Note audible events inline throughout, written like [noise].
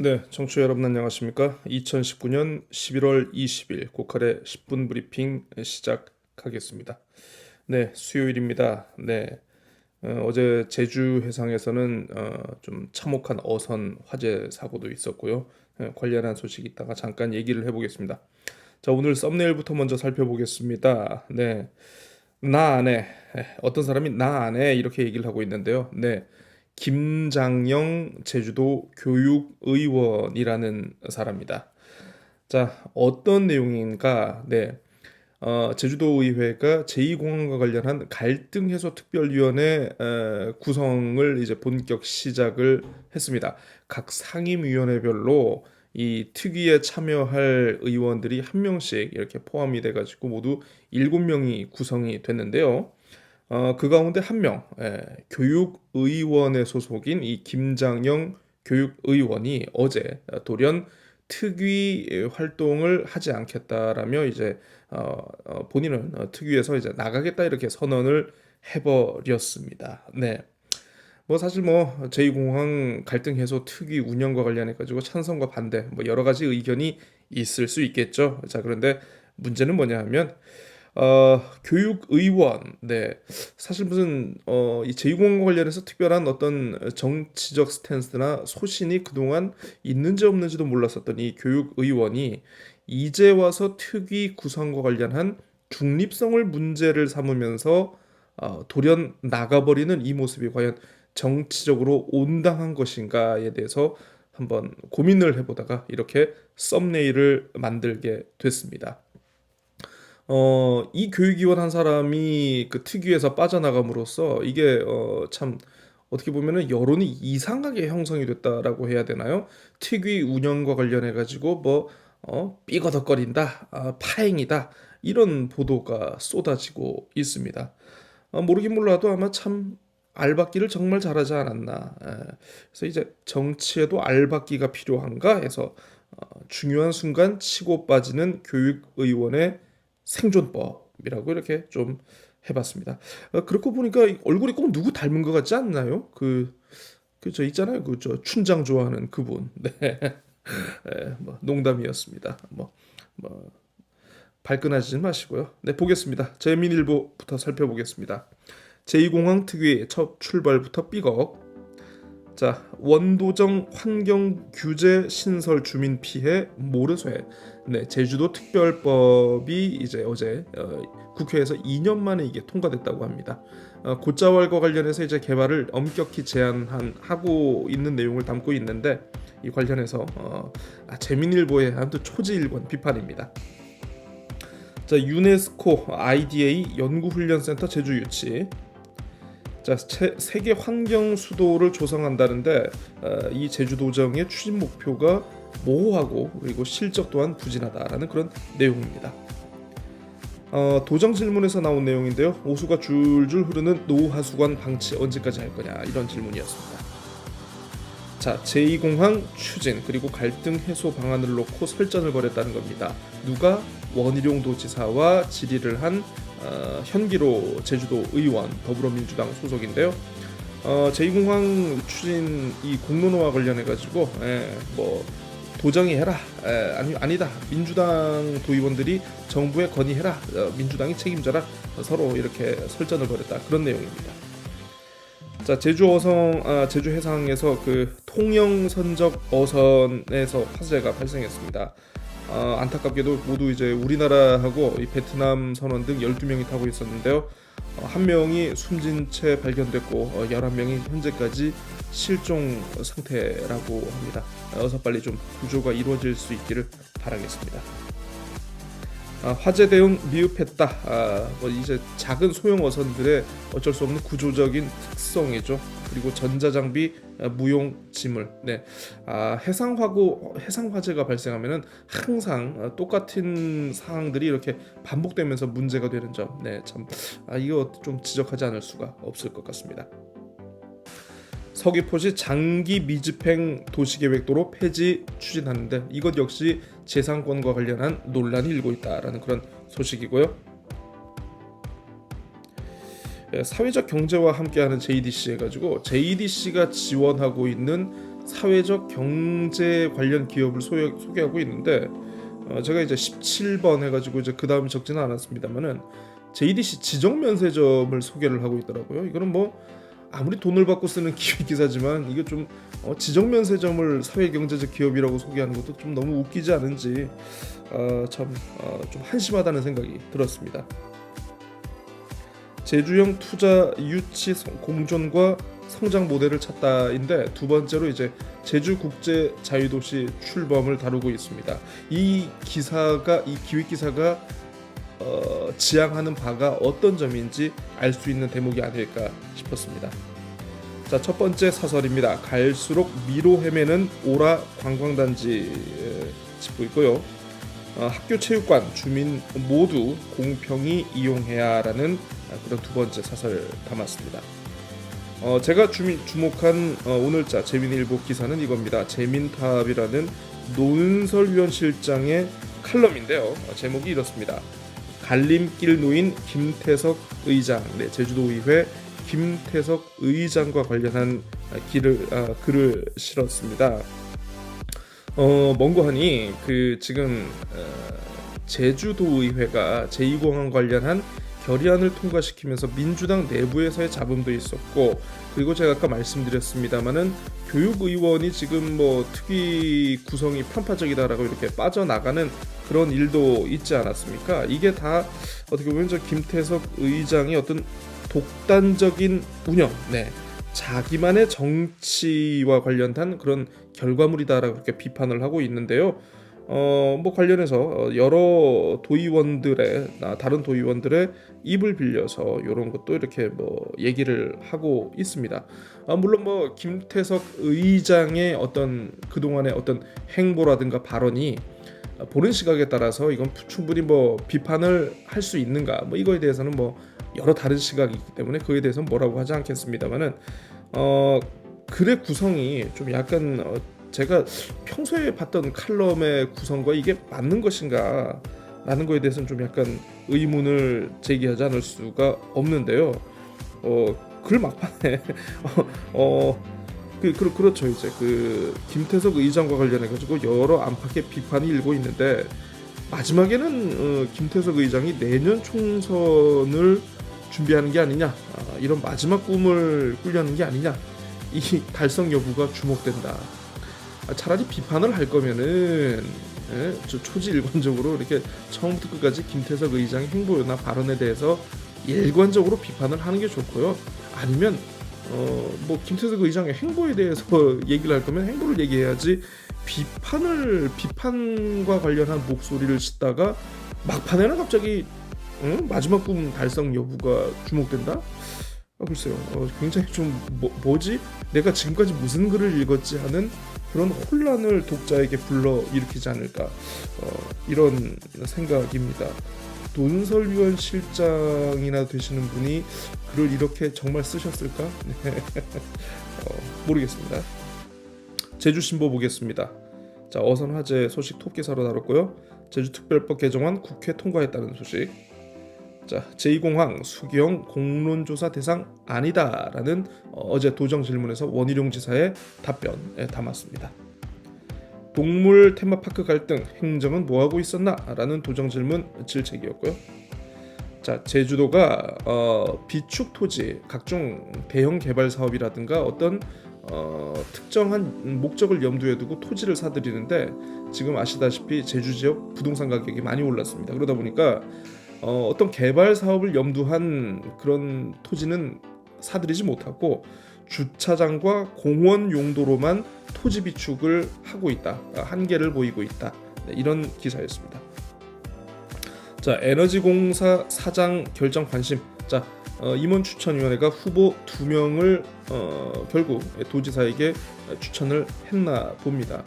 네, 청취자 여러분 안녕하십니까? 2019년 11월 20일 고칼의 10분 브리핑 시작하겠습니다. 네, 수요일입니다. 네, 어, 제 제주 해상에서는 어, 좀 참혹한 어선 화재 사고도 있었고요. 예, 관련한 소식 이따가 잠깐 얘기를 해보겠습니다. 자, 오늘 썸네일부터 먼저 살펴보겠습니다. 네, 나 안에 예, 어떤 사람이 나 안에 이렇게 얘기를 하고 있는데요. 네. 김장영 제주도 교육의원이라는 사람입니다. 자, 어떤 내용인가? 네. 어, 제주도의회가 제2공항과 관련한 갈등 해소 특별위원회 어, 구성을 이제 본격 시작을 했습니다. 각 상임위원회별로 이 특위에 참여할 의원들이 한 명씩 이렇게 포함이 돼가지고 모두 일곱 명이 구성이 됐는데요. 어, 그 가운데 한 명, 예, 교육의원의 소속인 이 김장영 교육의원이 어제 돌연 특위 활동을 하지 않겠다라며 이제 어, 어, 본인은 어, 특위에서 이제 나가겠다 이렇게 선언을 해버렸습니다. 네. 뭐 사실 뭐 제2공항 갈등 해소 특위 운영과 관련해 가지고 찬성과 반대 뭐 여러 가지 의견이 있을 수 있겠죠. 자, 그런데 문제는 뭐냐 하면 어, 교육의원, 네. 사실 무슨, 어, 이 제2공항과 관련해서 특별한 어떤 정치적 스탠스나 소신이 그동안 있는지 없는지도 몰랐었던 이 교육의원이 이제 와서 특위 구성과 관련한 중립성을 문제를 삼으면서 어, 돌연 나가버리는 이 모습이 과연 정치적으로 온당한 것인가에 대해서 한번 고민을 해보다가 이렇게 썸네일을 만들게 됐습니다. 어, 이 교육위원 한 사람이 그 특위에서 빠져나감으로써 이게 어, 참 어떻게 보면은 여론이 이상하게 형성이 됐다라고 해야 되나요? 특위 운영과 관련해 가지고 뭐 어, 삐거덕거린다, 아, 파행이다 이런 보도가 쏟아지고 있습니다. 어, 모르긴 몰라도 아마 참 알박기를 정말 잘하지 않았나. 에, 그래서 이제 정치에도 알박기가 필요한가 해서 어, 중요한 순간 치고 빠지는 교육의원의 생존법이라고 이렇게 좀 해봤습니다. 어, 그렇고 보니까 얼굴이 꼭 누구 닮은 것 같지 않나요? 그 그저 있잖아요. 그 저 춘장 좋아하는 그분. [laughs] 네. 네, 뭐 농담이었습니다. 뭐, 뭐 발끈하지 마시고요. 네, 보겠습니다. 재민일보부터 살펴보겠습니다. 제2공항 특위 첫 출발부터 삐걱. 자, 원도정 환경 규제 신설 주민 피해 모르쇠. 네, 제주도 특별법이 이제 어제 어, 국회에서 2년 만에 이게 통과됐다고 합니다. 어, 곶자왈과 관련해서 이제 개발을 엄격히 제한한 하고 있는 내용을 담고 있는데 이 관련해서 어, 아, 재민일보의 한또 초지일관 비판입니다. 자, 유네스코 IDA 연구훈련센터 제주 유치 자, 세계 환경 수도를 조성한다는데 어, 이 제주도정의 추진 목표가 모호하고 그리고 실적 또한 부진하다라는 그런 내용입니다. 어, 도정 질문에서 나온 내용인데요. 오수가 줄줄 흐르는 노하수관 방치 언제까지 할 거냐 이런 질문이었습니다. 자, 제2공항 추진 그리고 갈등 해소 방안을 놓고 설전을 벌였다는 겁니다. 누가 원희룡 도지사와 질의를 한 어, 현기로 제주도 의원 더불어민주당 소속인데요. 어, 제2공항 추진 이 공론화와 관련해 가지고 예, 뭐 도정이 해라 에, 아니 아니다 민주당 도의원들이 정부에 건의해라 어, 민주당이 책임져라 서로 이렇게 설전을 벌였다 그런 내용입니다. 자 제주 어성 아, 제주 해상에서 그 통영 선적 어선에서 화재가 발생했습니다. 어, 안타깝게도 모두 이제 우리나라하고 베트남 선원 등 12명이 타고 있었는데요. 어, 한 명이 숨진 채 발견됐고 어, 11명이 현재까지 실종 상태라고 합니다. 어서 빨리 좀 구조가 이루어질 수 있기를 바라겠습니다. 아, 화재 대응 미흡했다. 아, 뭐 이제 작은 소형 어선들의 어쩔 수 없는 구조적인 특성이죠. 그리고 전자장비 아, 무용 지물. 네, 아, 해상 화고 해상 화재가 발생하면은 항상 아, 똑같은 상황들이 이렇게 반복되면서 문제가 되는 점. 네, 참 아, 이거 좀 지적하지 않을 수가 없을 것 같습니다. 서귀포시 장기 미집행 도시계획도로 폐지 추진하는데 이것 역시 재산권과 관련한 논란이 일고 있다라는 그런 소식이고요. 예, 사회적 경제와 함께하는 JDC 해가지고 JDC가 지원하고 있는 사회적 경제 관련 기업을 소개, 소개하고 있는데 어, 제가 이제 17번 해가지고 이제 그 다음 적지는 않았습니다만은 JDC 지정 면세점을 소개를 하고 있더라고요. 이거는 뭐 아무리 돈을 받고 쓰는 [laughs] 기획 기사지만 이게 좀 어, 지정 면 세점을 사회 경제적 기업이라고 소개하는 것도 좀 너무 웃기지 않은지 어, 참좀 어, 좀 한심하다는 생각이 들었습니다. 제주형 투자 유치 성- 공존과 성장 모델을 찾다인데 두 번째로 이제 제주 국제 자유도시 출범을 다루고 있습니다. 이 기사가 이 기획 기사가 어, 지향하는 바가 어떤 점인지 알 수 있는 대목이 아닐까 싶었습니다. 자, 첫 번째 사설입니다. 갈수록 미로 헤매는 오라 관광단지 에, 짚고 있고요. 어, 학교 체육관 주민 모두 공평히 이용해야라는 아, 그런 두 번째 사설 담았습니다. 어, 제가 주미, 주목한 어, 오늘자 재민일보 기사는 이겁니다. 재민탑이라는 노은설위원 실장의 칼럼인데요. 어, 제목이 이렇습니다. 갈림길 노인 김태석 의장, 네, 제주도의회 김태석 의장과 관련한 아, 길을 아, 글을 실었습니다. 어, 뭔고 하니 그 지금 어, 제주도의회가 제2공항 관련한 결의안을 통과시키면서 민주당 내부에서의 잡음도 있었고 그리고 제가 아까 말씀드렸습니다마는 교육의원이 지금 뭐 특위 구성이 편파적이다라고 이렇게 빠져나가는 그런 일도 있지 않았습니까? 이게 다 어떻게 보면 저 김태석 의장의 어떤 독단적인 운영, 네, 자기만의 정치와 관련한 그런 결과물이다라고 그렇게 비판을 하고 있는데요. 어, 뭐 관련해서 어, 여러 도의원들의 아, 다른 도의원들의 입을 빌려서 이런 것도 이렇게 뭐 얘기를 하고 있습니다. 아, 물론 뭐 김태석 의장의 어떤 그 동안의 어떤 행보라든가 발언이 아, 보는 시각에 따라서 이건 충분히 뭐 비판을 할 수 있는가 뭐 이거에 대해서는 뭐 여러 다른 시각이 있기 때문에 그에 대해서는 뭐라고 하지 않겠습니다만은 어 글의 구성이 좀 약간 어, 제가 평소에 봤던 칼럼의 구성과 이게 맞는 것인가 라는 거에 대해서는 좀 약간 의문을 제기하지 않을 수가 없는데요. 어, 글 막판에 [laughs] 어, 그, 그 그렇죠 이제 그 김태석 의장과 관련해 가지고 여러 안팎의 비판이 일고 있는데 마지막에는 어, 김태석 의장이 내년 총선을 준비하는 게 아니냐 아, 이런 마지막 꿈을 꾸려는 게 아니냐 이 달성 여부가 주목된다. 아, 차라리 비판을 할 거면은 예, 저 초지 일관적으로 이렇게 처음부터 끝까지 김태석 의장의 행보나 발언에 대해서 일관적으로 비판을 하는 게 좋고요. 아니면 어 뭐 김태석 의장의 행보에 대해서 [laughs] 얘기를 할 거면 행보를 얘기해야지 비판을 비판과 관련한 목소리를 싣다가 막판에는 갑자기 응? 마지막 꿈 달성 여부가 주목된다? 아, 글쎄요. 어, 굉장히 좀 뭐, 뭐지? 내가 지금까지 무슨 글을 읽었지 하는 그런 혼란을 독자에게 불러 일으키지 않을까 어, 이런 생각입니다. 논설위원 실장이나 되시는 분이 글을 이렇게 정말 쓰셨을까? 네. [laughs] 어, 모르겠습니다. 제주신보 보겠습니다. 자 어선 화재 소식 톱 기사로 다뤘고요. 제주특별법 개정안 국회 통과했다는 소식. 자 제2공항 수경 공론조사 대상 아니다라는 어, 어제 도정 질문에서 원희룡 지사의 답변에 담았습니다. 동물 테마파크 갈등 행정은 뭐 하고 있었나라는 도정 질문 질책이었고요. 자 제주도가 어, 비축 토지 각종 대형 개발 사업이라든가 어떤 어, 특정한 목적을 염두에 두고 토지를 사들이는데 지금 아시다시피 제주 지역 부동산 가격이 많이 올랐습니다. 그러다 보니까 어, 어떤 개발 사업을 염두한 그런 토지는 사들이지 못하고 주차장과 공원 용도로만 토지 비축을 하고 있다. 아, 한계를 보이고 있다. 네, 이런 기사였습니다. 자, 에너지공사 사장 결정 관심. 자, 어, 임원 추천위원회가 후보 두 명을 어, 결국 도지사에게 추천을 했나 봅니다.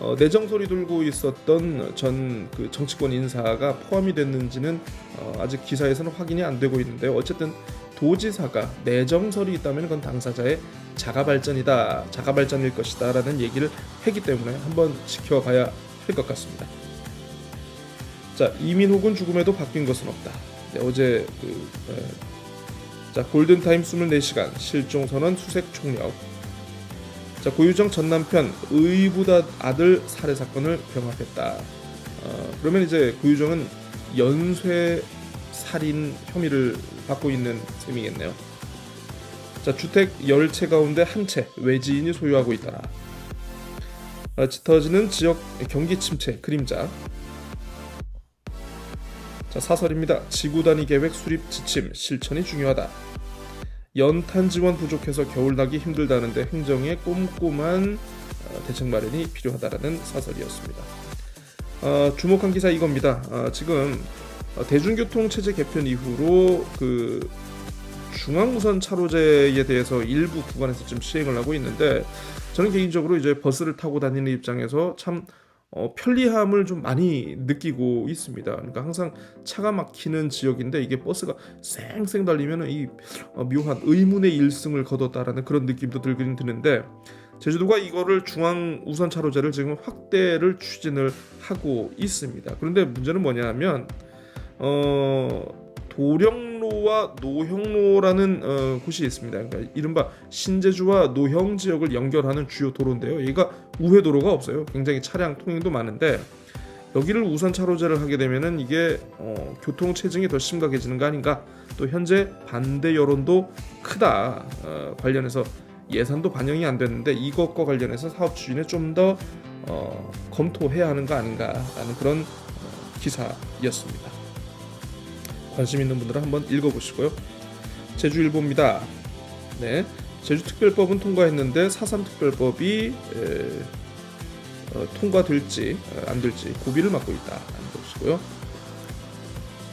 어, 내정 소리 돌고 있었던 전 그 정치권 인사가 포함이 됐는지는 어, 아직 기사에서는 확인이 안 되고 있는데 어쨌든 도지사가 내정설이 있다면 그건 당사자의 자가 발전이다, 자가 발전일 것이다라는 얘기를 했기 때문에 한번 지켜봐야 할 것 같습니다. 자 이민 혹은 죽음에도 바뀐 것은 없다. 네, 어제 그 에, 자 골든 타임 24시간 실종 선언 수색 총력. 자 고유정 전 남편 의붓 아들 살해 사건을 병합했다. 어, 그러면 이제 고유정은 연쇄 살인 혐의를 받고 있는 셈이겠네요. 자 주택 10채 가운데 한 채 외지인이 소유하고 있더라. 어, 짙어지는 지역 경기 침체 그림자. 자 사설입니다. 지구 단위 계획 수립 지침 실천이 중요하다. 연탄 지원 부족해서 겨울 나기 힘들다는데 행정의 꼼꼼한 어, 대책 마련이 필요하다라는 사설이었습니다. 어, 주목한 기사 이겁니다. 어, 지금 어, 대중교통 체제 개편 이후로 그 중앙우선 차로제에 대해서 일부 구간에서 지금 시행을 하고 있는데 저는 개인적으로 이제 버스를 타고 다니는 입장에서 참 어, 편리함을 좀 많이 느끼고 있습니다. 그러니까 항상 차가 막히는 지역인데 이게 버스가 쌩쌩 달리면 이 어, 묘한 의문의 일승을 거뒀다라는 그런 느낌도 들긴 드는데 제주도가 이거를 중앙 우선 차로제를 지금 확대를 추진을 하고 있습니다. 그런데 문제는 뭐냐면 어 도령 로와 노형로라는 어, 곳이 있습니다. 그러니까 이른바 신제주와 노형 지역을 연결하는 주요 도로인데요. 여기가 우회 도로가 없어요. 굉장히 차량 통행도 많은데 여기를 우선 차로제를 하게 되면은 이게 어, 교통 체증이 더 심각해지는 거 아닌가? 또 현재 반대 여론도 크다 어, 관련해서 예산도 반영이 안 됐는데 이것과 관련해서 사업 추진에 좀더 어, 검토해야 하는 거 아닌가라는 그런 어, 기사였습니다. 관심 있는 분들은 한번 읽어보시고요. 제주일보입니다. 네, 제주특별법은 통과했는데 4.3 특별법이 에, 어, 통과될지 어, 안 될지 고비를 맞고 있다라는 것이고요.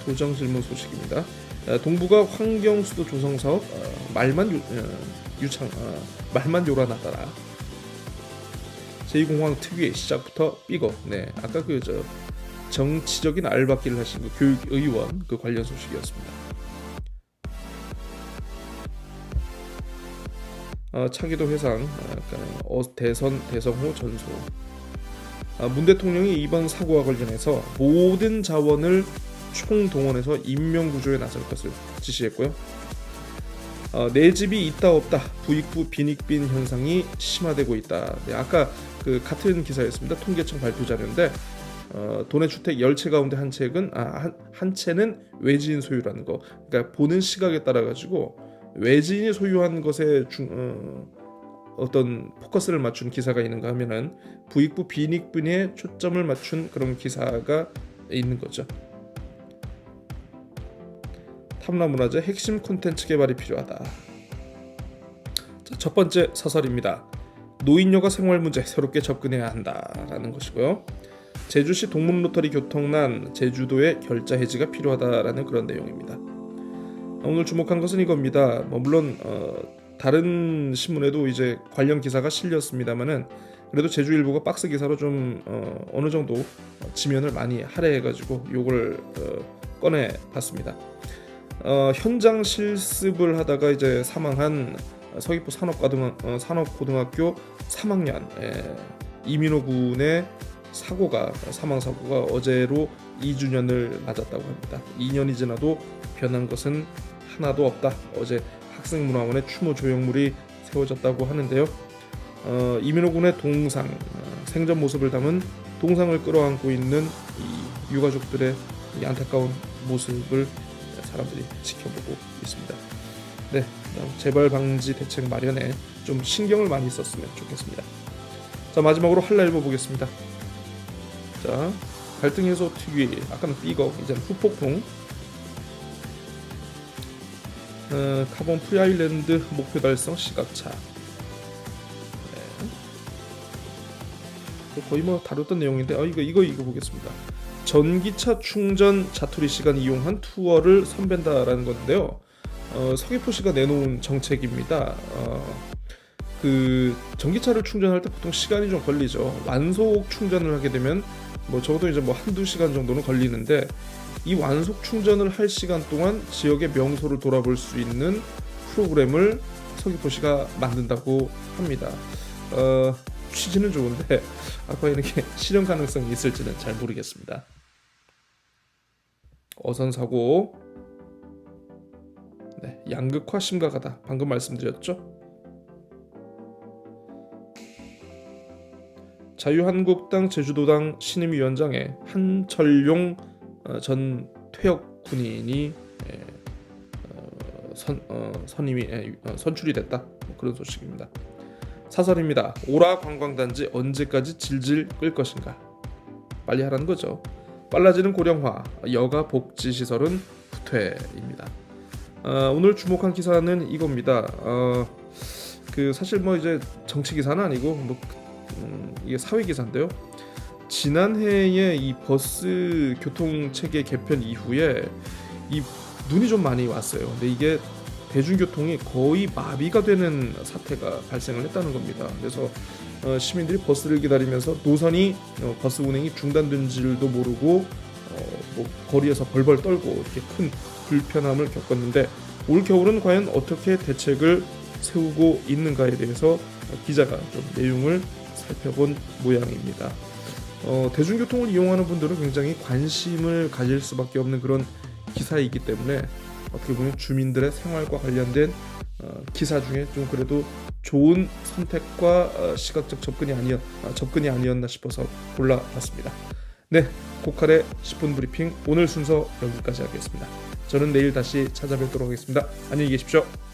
도정 질문 소식입니다. 어, 동부가 환경수도 조성 사업 어, 말만 유, 어, 유창 어, 말만 요란하더라. 제2공항 특유의 시작부터 삐거. 네, 아까 그저 정치적인 알박기를 하신 그 교육의원 그 관련 소식이었습니다. 어, 차기도 회상, 어, 어, 대선 대성호 전소. 아, 문 대통령이 이번 사고와 관련해서 모든 자원을 총동원해서 인명 구조에 나설 것을 지시했고요. 어, 내 집이 있다 없다 부익부 빈익빈 현상이 심화되고 있다. 네, 아까 그 같은 기사였습니다. 통계청 발표 자료인데 어, 도내 주택 10채 가운데 한 채는 아, 한, 한 채는 외지인 소유라는 거. 그러니까 보는 시각에 따라 가지고 외지인이 소유한 것에 중, 어, 어떤 포커스를 맞춘 기사가 있는가 하면은 부익부 빈익빈에 초점을 맞춘 그런 기사가 있는 거죠. 탐라문화재 핵심 콘텐츠 개발이 필요하다. 자, 첫 번째 사설입니다. 노인여가 생활 문제 새롭게 접근해야 한다라는 것이고요. 제주시 동문로터리 교통난 제주도의 결자 해지가 필요하다라는 그런 내용입니다. 오늘 주목한 것은 이겁니다. 뭐 물론 어, 다른 신문에도 이제 관련 기사가 실렸습니다만은 그래도 제주일보가 박스 기사로 좀 어, 어느 정도 지면을 많이 할애해가지고 요걸 어, 꺼내 봤습니다. 어, 현장 실습을 하다가 이제 사망한 서귀포 어, 산업고등학 교 3학년 예, 이민호 군의 사고가 사망 사고가 어제로 2주년을 맞았다고 합니다. 2년이 지나도 변한 것은 하나도 없다. 어제 학생문화원에 추모 조형물이 세워졌다고 하는데요. 어, 이민호 군의 동상 어, 생전 모습을 담은 동상을 끌어안고 있는 이 유가족들의 이 안타까운 모습을 사람들이 지켜보고 있습니다. 네, 재발 방지 대책 마련에 좀 신경을 많이 썼으면 좋겠습니다. 자 마지막으로 한라일보 보겠습니다. 자 갈등 해소 특위 아까는 삐거 이제는 후폭풍. 어, 카본 프리아일랜드 목표 달성 시각차. 네. 거의 뭐 다뤘던 내용인데 어, 이거 이거 이거 보겠습니다. 전기차 충전 자투리 시간 이용한 투어를 선배다라는 건데요. 어, 서귀포시가 내놓은 정책입니다. 어, 그 전기차를 충전할 때 보통 시간이 좀 걸리죠. 완속 충전을 하게 되면 뭐 적어도 이제 뭐 한두 시간 정도는 걸리는데 이 완속 충전을 할 시간 동안 지역의 명소를 돌아볼 수 있는 프로그램을 서귀포시가 만든다고 합니다. 어, 취지는 좋은데 아까 이렇게 [laughs] 실현 가능성이 있을지는 잘 모르겠습니다. 어선 사고 네, 양극화 심각하다. 방금 말씀드렸죠. 자유한국당 제주도당 신임위원장에 한철용 어, 전 퇴역 군인이 예, 어, 선, 어, 선임이 선출이 됐다 뭐 그런 소식입니다. 사설입니다. 오라 관광단지 언제까지 질질 끌 것인가? 빨리 하라는 거죠. 빨라지는 고령화, 여가 복지 시설은 후퇴입니다. 어, 오늘 주목한 기사는 이겁니다. 어, 그 사실 뭐 이제 정치 기사는 아니고 뭐 음, 이게 사회 기사인데요. 지난해에 이 버스 교통 체계 개편 이후에 이 눈이 좀 많이 왔어요. 근데 이게 대중교통이 거의 마비가 되는 사태가 발생을 했다는 겁니다. 그래서 어, 시민들이 버스를 기다리면서 노선이 어, 버스 운행이 중단된 줄도 모르고 어, 뭐 거리에서 벌벌 떨고 이렇게 큰 불편함을 겪었는데 올 겨울은 과연 어떻게 대책을 세우고 있는가에 대해서 기자가 좀 내용을 살펴본 모양입니다. 어, 대중교통을 이용하는 분들은 굉장히 관심을 가질 수밖에 없는 그런 기사이기 때문에 어떻게 보면 주민들의 생활과 관련된 어, 기사 중에 좀 그래도 좋은 선택과 어, 시각적 접근이 아니었 아, 접근이 아니었나 싶어서 골라봤습니다. 네, 고칼의 10분 브리핑 오늘 순서 여기까지 하겠습니다. 저는 내일 다시 찾아뵙도록 하겠습니다. 안녕히 계십시오.